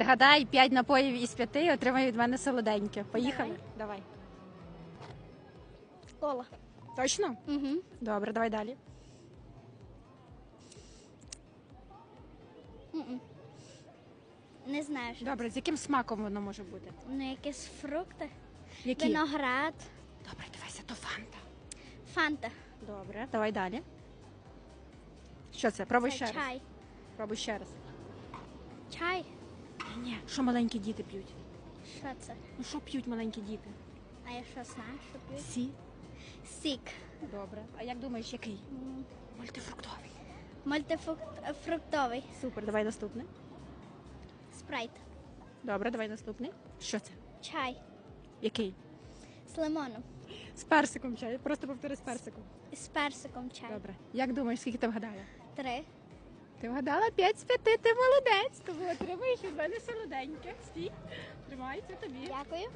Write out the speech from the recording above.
Гадай 5 напоїв із 5 і отримай від мене солоденьке. Поїхали? Давай. Кола. Точно? Угу. Добре, давай далі. Не знаю, що. Добре, з яким смаком воно може бути? Ну, якісь фрукти. Які? Виноград. Добре, дивися, то фанта. Фанта. Добре, давай далі. Що це? Пробуй Це ще раз. чай. Пробуй ще раз. Чай. Ні. Що маленькі діти п'ють? Що це? Ну що п'ють маленькі діти? А я що знаю, що п'ють? Сі. Сік. Добре. А як думаєш, який? Мультифруктовий. Мультифруктовий. Супер, давай наступний. Спрайт. Добре, давай наступний. Що це? Чай. Який? З лимоном. З персиком чай. Просто повтори з персиком. З персиком чай. Добре. Як думаєш, скільки ти вгадала? Три. Ти вгадала 5 з 5, ти молодець. Тому отримаєш від мене солоденьке. Стій. Тримай, це тобі. Дякую.